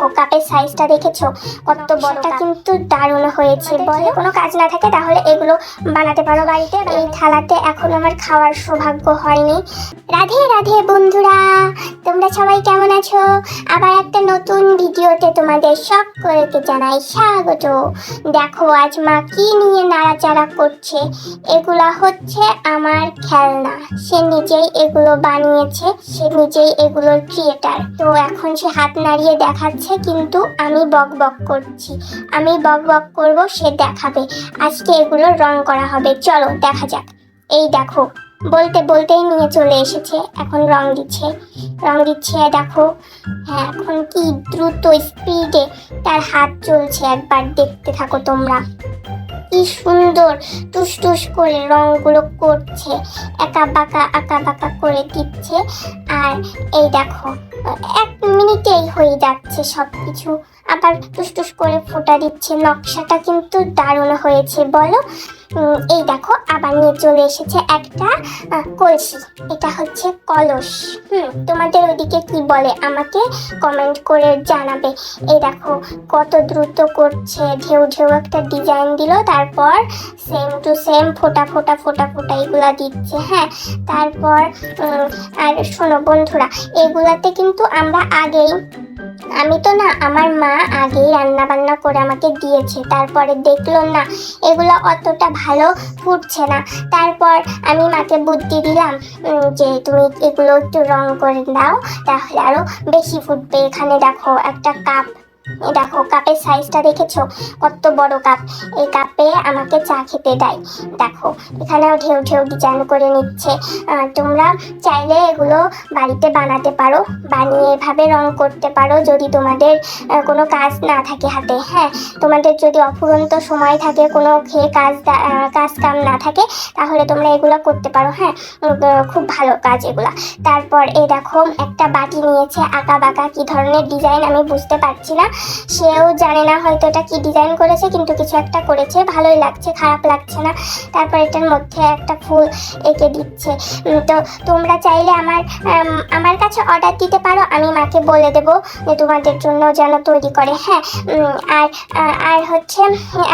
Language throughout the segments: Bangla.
দেখো কাপের সাইজটা দেখেছ? কত বড়টা কিন্তু দারুণ হয়েছে। বলে কোনো কাজ না থাকে তাহলে এগুলো বানাতে পারো বাড়িতে। এই থালাতে এখন আমার খাওয়ার সৌভাগ্য হয়নি। রাধে রাধে বন্ধুরা তোমরা সবাই কেমন আছো? আবার একটা নতুন ভিডিওতে তোমাদের সকলকে জানাই স্বাগত। দেখো আজ মা কি নিয়ে নাড়াচাড়া করছে? এগুলা হচ্ছে আমার খেলনা। সে নিজেই এগুলো বানিয়েছে সে নিজেই এগুলোর ক্রিয়েটার তো এখন সে হাত নাড়িয়ে দেখাচ্ছে। কিন্তু আমি বক বক করছি। আমি বক বক করব, সে দেখাবে। আজকে এগুলো রং করা হবে। চলো, দেখা যাক। এই দেখো, বলতে বলতেই নিয়ে চলে এসেছে। এখন রং দিচ্ছে। রং দিচ্ছে, দেখো। হ্যাঁ এখন কি দ্রুত স্পিডে তার হাত চলছে একবার দেখতে থাকো তোমরা। কি সুন্দর টুস টুস করে রংগুলো করছে। একা বাঁকা, আঁকা বাঁকা করে দিচ্ছে। আর এই দেখো এক মিনিটেই হয়ে যাচ্ছে সব কিছু আবার টুস টুস করে ফোটা দিচ্ছে। নকশাটা কিন্তু দারুণ হয়েছে, বলো? এই দেখো, আবার নিয়ে চলে এসেছে একটা কলসি। এটা হচ্ছে কলস। হুম, তোমাদের ওইদিকে কি বলে আমাকে কমেন্ট করে জানাবে। এই দেখো, কত দ্রুত করছে, ঢেউ ঢেউ একটা ডিজাইন দিল, তারপর সেম টু সেম ফোটা ফোটা ফোটা ফোটা এগুলা দিচ্ছে হ্যাঁ? তারপর আর শোনো বন্ধুরা, এগুলাতে কিন্তু আমরা আগেই, আমি তো না, আমার মা আগেই রান্না বান্না করে আমাকে দিয়েছে। তারপরে দেখল না, এগুলো অতটা ভালো ফুটছে না। তারপর আমি মাকে বুদ্ধি দিলাম যে তুমি এগুলো একটু রং করে দাও তাহলে আরও বেশি ফুটবে। এখানে দেখো, একটা কাপ এই দেখো, কাপের সাইজটা দেখেছ? কত বড় কাপ। এই কাপে আমাকে চা খেতে দেয়। দেখো, এখানেও ঢেউ ঢেউ ডিজাইন করে নিচ্ছে। তোমরা চাইলে এগুলো বাড়িতে বানাতে পারো, বানিয়ে এভাবে রং করতে পারো যদি তোমাদের কোনো কাজ না থাকে হাতে। হ্যাঁ তোমাদের যদি অফুরন্ত সময় থাকে, কোনো খেয়ে কাজ কাজ কাম না থাকে, তাহলে তোমরা এগুলো করতে পারো। হ্যাঁ খুব ভালো কাজ এগুলা। তারপর এই দেখো, একটা বাটি নিয়েছে আঁকা বাঁকা। কি ধরনের ডিজাইন আমি বুঝতে পারছি না। সেও জানে না হয়তো এটা কি ডিজাইন করেছে, কিন্তু কিছু একটা করেছে। ভালোই লাগছে, খারাপ লাগছে না। তারপর এটার মধ্যে একটা ফুল এঁকে দিচ্ছে। তো তোমরা চাইলে আমার আমার কাছে অর্ডার দিতে পারো। আমি মাকে বলে দেবো যে তোমাদের জন্য যেন তৈরি করে। হ্যাঁ আর আর হচ্ছে,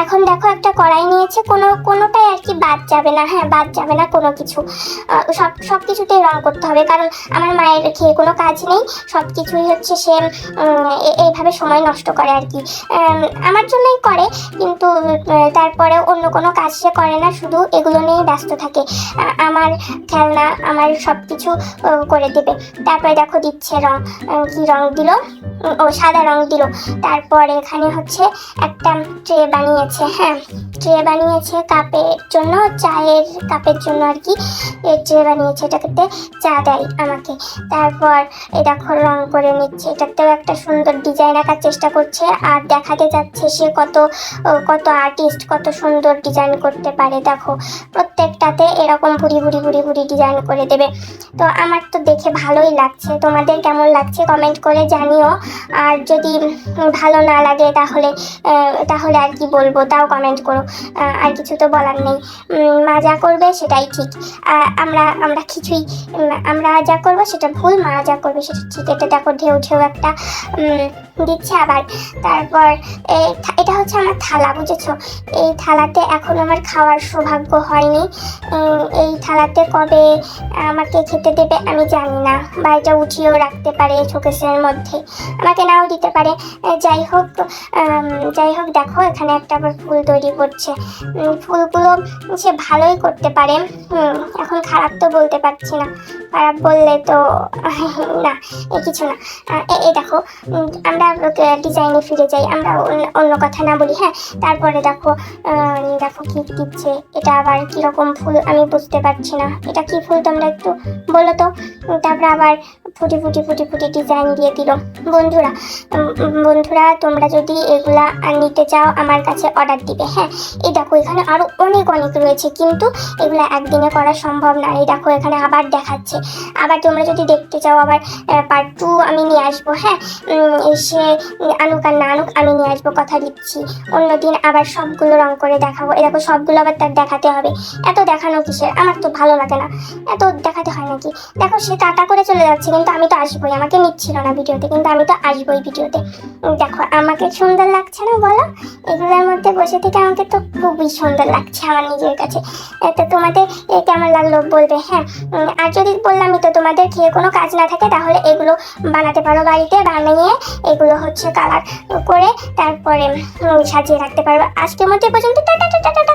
এখন দেখো একটা কড়াই নিয়েছে। কোনো, কোনোটাই আর কি বাদ যাবে না। হ্যাঁ বাদ যাবে না কোনো কিছু। সব সব কিছুতেই রং করতে হবে। কারণ আমার মায়ের খেয়ে কোনো কাজ নেই। সব কিছুই হচ্ছে সে এইভাবে সময় নষ্ট করে আর কি। আমার জন্যই করে, কিন্তু তারপরে অন্য কোনো কাজ সে করে না, শুধু এগুলো নিয়েই ব্যস্ত থাকে। আমার খেলনা, আমার সব কিছু করে দেবে। তারপরে দেখো দিচ্ছে রং কি রং দিল? ও, সাদা রং দিল। তারপরে এখানে হচ্ছে একটা ট্রে বানিয়েছে হ্যাঁ। ট্রে বানিয়েছে কাপের জন্য, চায়ের কাপের জন্য আর কি। ট্রে বানিয়েছে, এটাতে চা দেয় আমাকে। তারপর এই দেখো রং করে নিচ্ছে। এটাতেও একটা সুন্দর ডিজাইন আঁকার চেষ্টা করছে আর দেখাতে যাচ্ছে সে কত কত আর্টিস্ট কত সুন্দর ডিজাইন করতে পারে, দেখো। প্রত্যেকটাতে এরকম ভুড়ি ভুড়ি ভুড়ি ভুড়ি ডিজাইন করে দেবে। তো আমার তো দেখে ভালোই লাগছে। তোমাদের কেমন লাগছে কমেন্ট করে জানিও। আর যদি ভালো না লাগে তাহলে তাহলে আর কি বলব? তাও কমেন্ট করো। আর কিছু তো বলার নেই। মা যা করবে সেটাই ঠিক। আমরা আমরা কিছুই আমরা যা করব সেটা ভুল, মা যা করবে সেটা ঠিক। এটা দেখো ঢেউ ঢেউ একটা দিচ্ছে আবার। তারপর এটা হচ্ছে আমার থালা, বুঝেছ? এই থালাতে এখন আমার খাওয়ার সৌভাগ্য হয়নি। এই থালাতে কবে আমাকে খেতে দেবে আমি জানি না। বা এটা উঠিয়েও রাখতে পারে শোকেসের মধ্যে। আমাকে নাও দিতে পারে। যাই হোক যাই হোক, দেখো এখানে একটা আবার ফুল তৈরি করছে। ফুলগুলো সে ভালোই করতে পারে। এখন খারাপ তো বলতে পারছি না। খারাপ বললে তো না, এ কিছু না। এই দেখো আমরা ডিজাইনে ফিরে যাই। আমরা অন্য- অন্য কথা না বলি হ্যাঁ? তারপরে দেখো দেখো কি দিচ্ছে। এটা আবার কীরকম ফুল আমি বুঝতে পারছি না। এটা কি ফুল তোমরা একটু বলো তো? তারপরে আবার ফুটি ফুটি ফুটি ফুটি ডিজাইন দিয়ে দিল। বন্ধুরা বন্ধুরা, তোমরা যদি এগুলা নিতে চাও, আমার কাছে অর্ডার দিবে হ্যাঁ? এই দেখো, এখানে আরও অনেক অনেক রয়েছে, কিন্তু এগুলা একদিনে করা সম্ভব না। এই দেখো, এখানে আবার দেখাচ্ছে। আবার তোমরা যদি দেখতে চাও, আবার পার্ট টু আমি নিয়ে আসব হ্যাঁ? সে আনুক আর না আনুক, আমি নিয়ে আসব, কথা দিচ্ছি। দিচ্ছি অন্যদিন আবার সবগুলো রং করে দেখাবো। এ দেখো সবগুলো আবার তার দেখাতে হবে। এত দেখানো কিসের? আমার তো ভালো লাগে না। এত দেখাতে হয় নাকি? দেখো সে টাটা করে চলে যাচ্ছে কিন্তু আমি তো আসবোই। আমাকে নিচ্ছিল না ভিডিওতে কিন্তু আমি তো আসবোই ভিডিওতে। দেখো আমাকে সুন্দর লাগছে না বলো? এগুলোর মধ্যে বসে থেকে আমাকে তো খুবই সুন্দর লাগছে আমার নিজের কাছে। এ, তো তোমাদের কেমন লাগল বলবে? হ্যাঁ আর যদি বললামই তো তোমাদের খেয়ে কোনো কাজ না থাকে তাহলে এগুলো বানাতে পারো বাড়িতে বানিয়ে। এগুলো হচ্ছে কালার করে তারপরে সাজিয়ে রাখতে পারবে। আজকের মধ্যে পর্যন্ত টাটা টাটা টাটা।